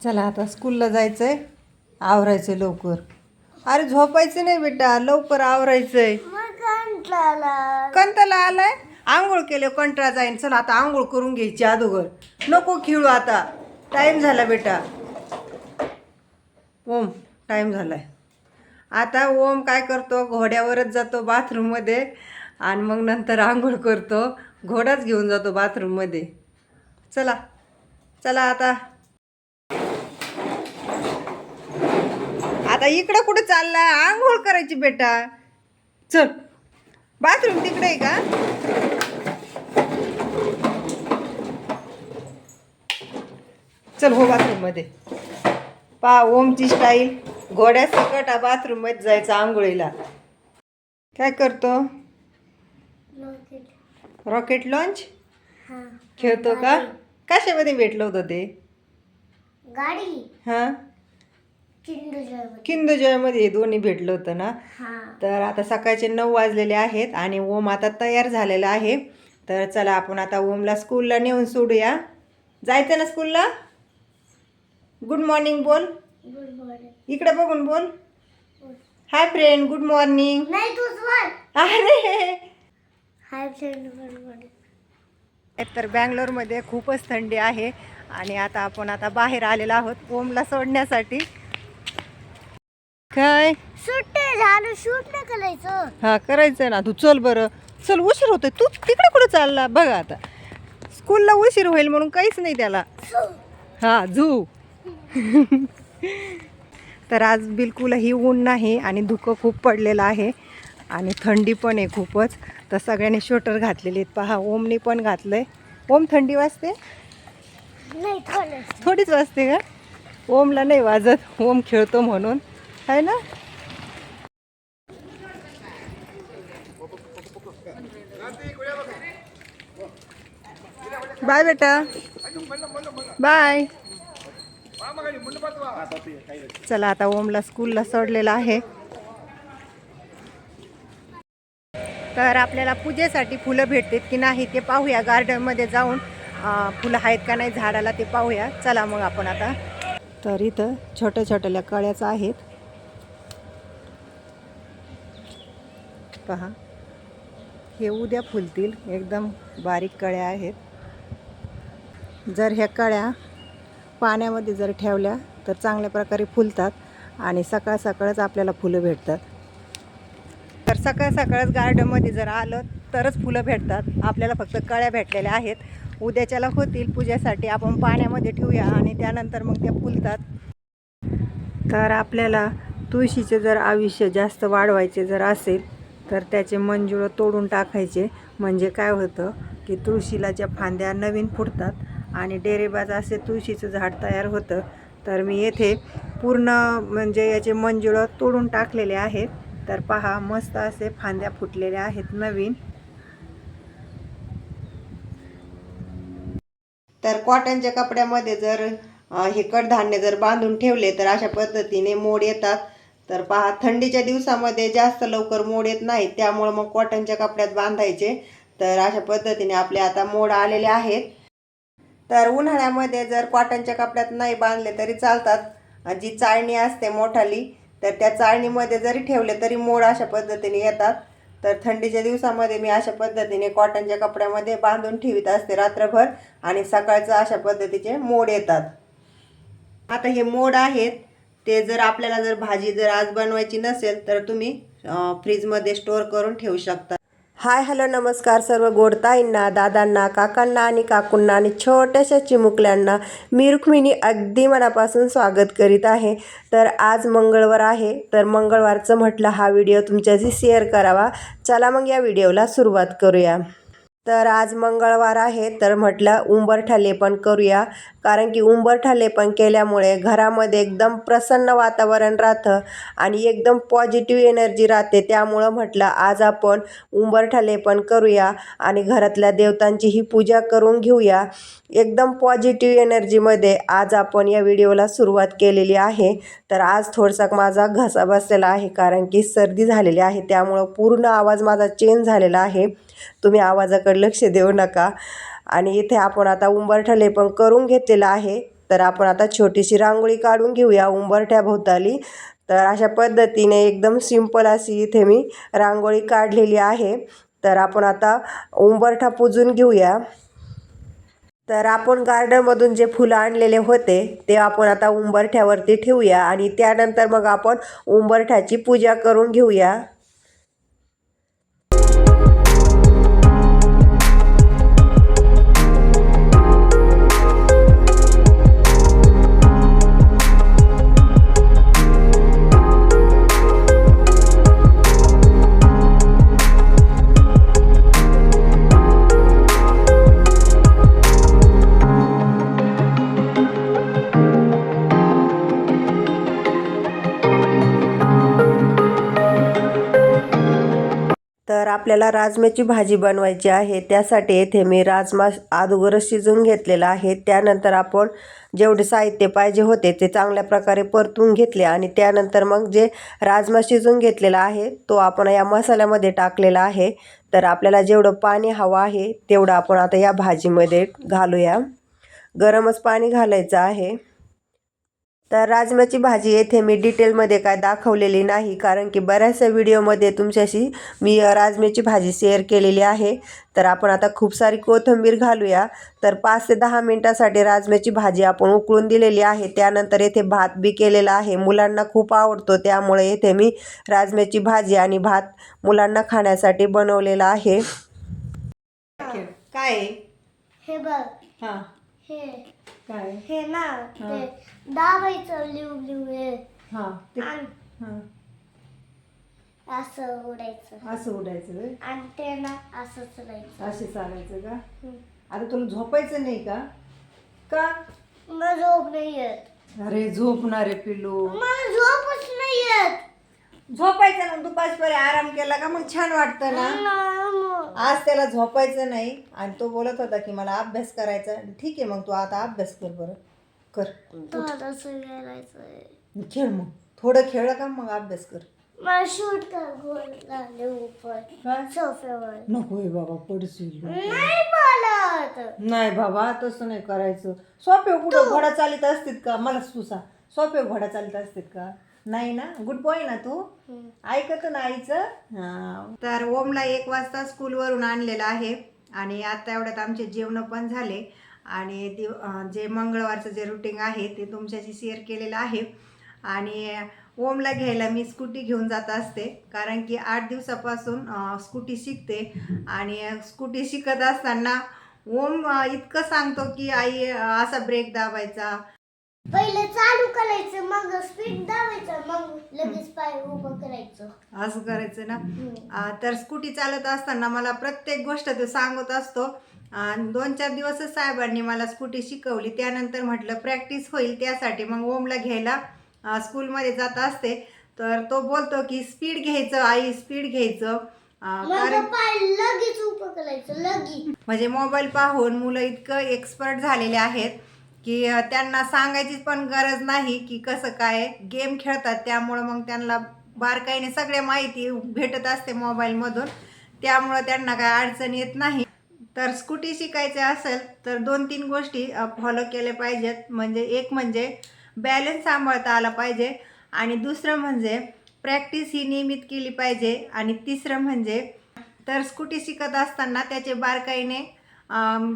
चला आता स्कूलला जायचं आहे आवरायचं लवकर. अरे झोपायचं नाही बेटा. लवकर आवरायचंय. कंटाला आलाय. आंघोळ केले कंटाळा जाईन. चला आता आंघोळ करून घ्यायची अगोदर नको खेळू आता. टाईम झाला बेटा. ओम टाईम झालाय. आता ओम काय करतो? घोड्यावरच जातो बाथरूममध्ये आणि मग नंतर आंघोळ करतो. घोडाच घेऊन जातो बाथरूममध्ये चला चला आता. आता इकडं कुठं चाललाय आंघोळ करायची बेटा. चल. बाथरूम तिकडे आहे का? चल हो बाथरूममध्ये. पा ओमची स्टाईल घोड्या सकट बाथरूममध्ये जायचं आंघोळीला. काय करतो? रॉकेट लॉन्च खेळतो का? कशामध्ये भेटलं होतं ते? गाडी. हां? किंदजयमध्ये हे दोन्ही भेटलं होतं ना? तर आता सकाळचे नऊ वाजलेले आहेत आणि ओम आता तयार झालेला आहे. तर चला आपण आता ओमला स्कूलला नेऊन सोडूया. जायचं ना स्कूलला? गुड मॉर्निंग बोल. गुड मॉर्निंग इकडे बघून बोल. हाय फ्रेंड गुड मॉर्निंग नाही अरे. हाय फ्रेंड गुड मॉर्निंग तर बँगलोरमध्ये खूपच थंडी आहे आणि आता आपण आता बाहेर आलेलो आहोत ओमला सोडण्यासाठी. काय? सुट्टे झालं शूट नाही करायचं. हा करायचं ना. तू चल बरं. चल उशीर होतोय. तू तिकडे कुठं चालला? बघा आता. स्कूलला उशीर होईल म्हणून काहीच नाही त्याला. हा झू. तर आज बिलकुलही ऊन नाही आणि धुकं खूप पडलेलं आहे. आणि थंडी पण आहे खूपच. तर सगळ्यांनी स्वेटर घातलेले आहेत. पहा ओमने पण घातलंय. ओम थंडी वाजते? नाही थोडं. थोडीच वाजते का? ओमला नाही वाजत. ओम खेळतो म्हणून. है ना? बाय बेटा। बाय चला आता ओमला स्कूलला सोडलेला आहे. तर आपल्याला पूजेसाठी फुलं भेटतात की नाही ते पाहूया. गार्डनमध्ये जाऊन फुलं आहेत का नाही झाडाला ते पाहूया. चला मग आपण आता. तर इथं छोट्या छोट्याल्या कळ्याच आहेत. पहा. हे उद्या फुलतील. एकदम बारीक कळ्या आहेत. जर ह्या कळ्या पाण्यामध्ये जर ठेवल्या तर चांगल्या प्रकारे फुलतात आणि सकाळ सकाळच आपल्याला फुलं भेटतात. तर सकाळ सकाळच गार्डनमध्ये जर आलं तरच फुलं भेटतात. आपल्याला फक्त कळ्या भेटलेल्या आहेत. उद्याच्याला होतील. पूजेसाठी आपण पाण्यामध्ये ठेवूया आणि त्यानंतर मग त्या फुलतात. तर आपल्याला तुळशीचे जर आयुष्य जास्त वाढवायचे जर असेल तर त्याचे मंजुळं तोडून टाकायचे. म्हणजे काय होतं की तुळशीला ज्या फांद्या नवीन फुटतात आणि डेरेबाज असे तुळशीचं झाड तयार होतं तर मी येथे पूर्ण म्हणजे याचे मंजुळं तोडून टाकलेले आहेत. तर पहा मस्त असे फांद्या फुटलेल्या आहेत नवीन. तर कॉटनच्या कपड्यामध्ये जर हे कडधान्य जर बांधून ठेवले तर अशा पद्धतीने मोड येतात. तर पहा थंडीच्या दिवसामध्ये जास्त लवकर मोड येत नाही त्यामुळं मग कॉटनच्या कपड्यात बांधायचे. तर अशा पद्धतीने आपले आता मोड आलेले आहेत. तर उन्हाळ्यामध्ये जर कॉटनच्या कपड्यात नाही बांधले तरी चालतात. जी चाळणी असते मोठाली तर त्या चाळणीमध्ये जरी ठेवले तरी मोड अशा पद्धतीने येतात. तर थंडीच्या दिवसामध्ये मी अशा पद्धतीने कॉटनच्या कपड्यामध्ये बांधून ठेवीत असते रात्रभर आणि सकाळचं अशा पद्धतीचे मोड येतात. आता हे मोड आहेत. ते जर आपल्याला जर भाजी जर आज बनवायची नसेल तर तुम्ही फ्रीजमध्ये स्टोअर करून ठेवू शकता. हाय हॅलो नमस्कार सर्व गोडताईंना दादांना काकांना आणि काकूंना आणि छोट्याशा चिमुकल्यांना मी रुक्मिणी अगदी मनापासून स्वागत करीत आहे. तर आज मंगळवार आहे तर मंगळवारचं म्हटलं हा व्हिडिओ तुमच्याशी शेअर करावा. चला मग या व्हिडिओला सुरुवात करूया. तर आज मंगळवार आहे तर म्हटलं उंबरठा लेपन करूया. कारण की उंबरठा लेपन केल्यामुळे घरामध्ये एकदम प्रसन्न वातावरण राहतं आणि एकदम पॉझिटिव्ह एनर्जी राहते. त्यामुळं म्हटलं आज आपण उंबरठा लेपन करूया आणि घरातल्या देवतांची ही पूजा करून घेऊया. एकदम पॉझिटिव्ह एनर्जीमध्ये आज आपण या व्हिडिओला सुरुवात केलेली आहे. तर आज थोडासा माझा घसा बसलेला आहे कारण की सर्दी झालेली आहे. त्यामुळं पूर्ण आवाज माझा चेंज झालेला आहे. तुम्ही आवाजाकडे लक्ष देऊ नका. आणि इथे आपण आता उंबरठा लेपन करून घेतलेलं आहे. तर आपण आता छोटीशी रांगोळी काढून घेऊया उंबरठ्याभोवताली तर अशा पद्धतीने एकदम सिंपल अशी इथे मी रांगोळी काढलेली आहे. तर आपण आता उंबरठा पुजून घेऊया. तर आपण गार्डनमधून जे फुलं आणलेले होते ते आपण आता उंबरठ्यावरती ठेवूया. आणि त्यानंतर मग आपण उंबरठ्याची पूजा करून घेऊया. आपल्याला राजम्याची भाजी बनवायची आहे त्यासाठी येथे मी राजमा अगोदरच शिजवून घेतलेला आहे. त्यानंतर आपण जेवढे साहित्य पाहिजे होते ते चांगल्या प्रकारे परतून घेतले आणि त्यानंतर मग जे राजमा शिजवून घेतलेला आहे तो आपण या मसाल्यामध्ये टाकलेला आहे. तर आपल्याला जेवढं पाणी हवं आहे तेवढं आपण आता या भाजीमध्ये घालूया. गरमच पाणी घालायचं आहे. तर राजम्याची भाजी येथे मी डिटेलमध्ये काय दाखवलेली नाही कारण की बऱ्याचशा व्हिडिओमध्ये तुमच्याशी मी अ, राजम्याची भाजी शेअर केलेली आहे. तर आपण आता खूप सारी कोथिंबीर घालूया. तर पाच ते दहा मिनटासाठी राजम्याची भाजी आपण उकळून दिलेली आहे. त्यानंतर येथे भात बी केलेला आहे. मुलांना खूप आवडतो त्यामुळे येथे मी राजम्याची भाजी आणि भात मुलांना खाण्यासाठी बनवलेला आहे. काय? हे बघ. हां. हे. काय? हे ना ते दाबायचं लिहू लिहू हे. हां आणि असं उडायचं. असं उडायचं आणि ते ना असंच राहायचं. असे चालायचं का. आता तुला झोपायचं नाही का? का? मला झोप नाही येत. अरे झोपणारे पिल्लू. मला झोपच नाही येत. झोपायचं ना दुपारपर्यंत आराम केला का मग छान वाटतं ना? मग. आज त्याला झोपायचं नाही आणि तो बोलत होता की मला अभ्यास करायचा ठीक आहे मग तू आता अभ्यास कर बरं. कर. खेळ मग. थोडं खेळ का मग अभ्यास कर. मला शूट कर गोल झाले ऊपर काय सोफ्यावर. नको बाबा पडशील. नाही बोलत. नाही बाबा तसं नाही करायचं. सोपे कुठं घोडा चालित असतील का? मला सुसा. सोपे घोडा चालित असतील का? नाही ना? गुड बॉय ना तू? ऐकत ना आईचं. तर ओमला एक वाजता स्कूलवरून आणलेलं आहे आणि आता एवढ्यात आमचे जेवण पण झाले. आणि दिव जे मंगळवारचं जे रुटीन आहे ते तुमच्याशी शेअर केलेलं आहे. आणि ओमला घ्यायला मी स्कूटी घेऊन जात असते. कारण की आठ दिवसापासून स्कूटी शिकते. आणि स्कूटी शिकत असताना ओम इतकं सांगतो की आई असा ब्रेक दाबायचा. पहिले चालू करायचं मग स्पीड दाबायचं मग लगेच पाय उभं करायचं. असं करायचं ना? आ, तर स्कूटी चालत असताना मला प्रत्येक गोष्ट तो सांगत असतो. आणि दोन चार दिवसच साहेबांनी मला स्कूटी शिकवली. त्यानंतर म्हटलं प्रॅक्टिस होईल त्यासाठी. मग ओमला घ्यायला आ, स्कूलमध्ये जात असते. तर तो बोलतो की स्पीड घ्यायचं आई स्पीड घ्यायचं. आ, मग कारण पाय लगेच उभं करायचं लगेच. म्हणजे मोबाईल पाहून मुलं इतकं एक्सपर्ट झालेले आहेत. की त्यांना सांगायचीच पण गरज नाही की कसं काय गेम खेळतात. त्यामुळं मग त्यांना बारकाईने सगळ्या माहिती भेटत असते मोबाईलमधून त्यामुळं त्यांना काय अडचण येत नाही. तर स्कूटी शिकायचे असेल तर दोन तीन गोष्टी फॉलो केल्या पाहिजेत. म्हणजे एक म्हणजे बॅलन्स सांभाळता आला पाहिजे. आणि दुसरं म्हणजे प्रॅक्टिस ही नियमित केली पाहिजे. आणि तिसरं म्हणजे तर स्कूटी शिकत असताना त्याचे बारकाईने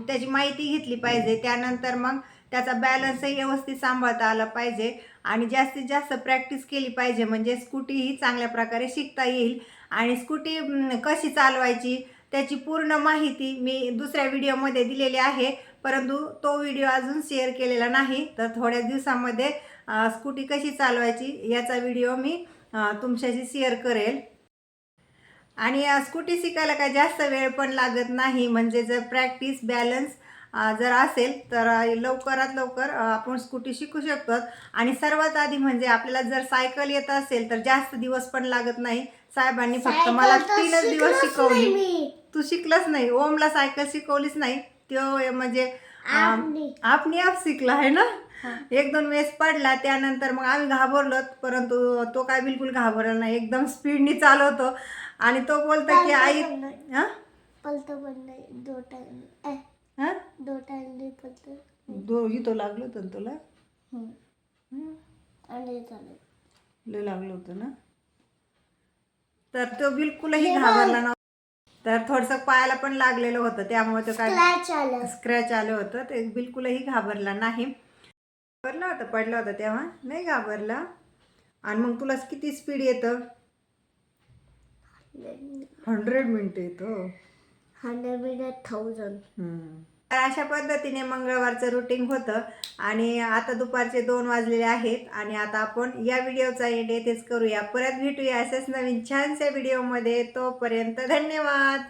त्याची माहिती घेतली पाहिजे. त्यानंतर मग त्याचा बॅलन्सही व्यवस्थित सांभाळता आला पाहिजे आणि जास्तीत जास्त प्रॅक्टिस केली पाहिजे. म्हणजे स्कूटी ही चांगल्या प्रकारे शिकता येईल. आणि स्कूटी कशी चालवायची त्याची पूर्ण माहिती मी दुसऱ्या व्हिडिओमध्ये दिलेली आहे. परंतु तो व्हिडिओ अजून शेअर केलेला नाही. तर थोड्या दिवसामध्ये स्कूटी कशी चालवायची याचा व्हिडिओ मी तुमच्याशी शेअर करेल. आणि स्कूटी शिकायला काय जास्त वेळ पण लागत नाही. म्हणजे जर प्रॅक्टिस बॅलन्स जर असेल तर लवकरात लवकर आपण स्कूटी शिकू शकतो. आणि सर्वात आधी म्हणजे आपल्याला जर सायकल येत असेल तर जास्त दिवस पण लागत नाही. साहेबांनी फक्त मला तीनच दिवस शिकवली. तू शिकलाच नाही. ओमला सायकल शिकवलीच नाही. तो म्हणजे. आपणी आप शिकला आहे ना? एक दोन वेळेस पडला त्यानंतर मग आम्ही घाबरलो परंतु तो काय बिलकुल घाबरला नाही. एकदम स्पीडनी चालवतो. आणि तो बोलतो की आई पण नाही. हा? नाही दो हा इथं लागलं होतं ना तुला. हं. आणि चालेल लय लागलं होतं ना? तर तो बिलकुलही घाबरला नव्हता. तर थोडंसं पायाला पण लागलेलं होतं त्यामुळे तो काय स्क्रॅच आलं. स्क्रॅच आलं होतं. ते बिलकुलही घाबरला नाही. घाबरला होता पडला होता तेव्हा. नाही घाबरला. आणि मग तुला किती स्पीड येतं? हंड्रेड मिनटं. येतं. Hundred minute thousand. तर अशा पद्धतीने मंगळवारचं रुटीन होतं. आणि आता दुपारचे दोन वाजलेले आहेत आणि आता आपण या व्हिडिओचा एंड येथेच करूया. परत भेटूया असेच नवीन छानशा व्हिडिओमध्ये तोपर्यंत धन्यवाद!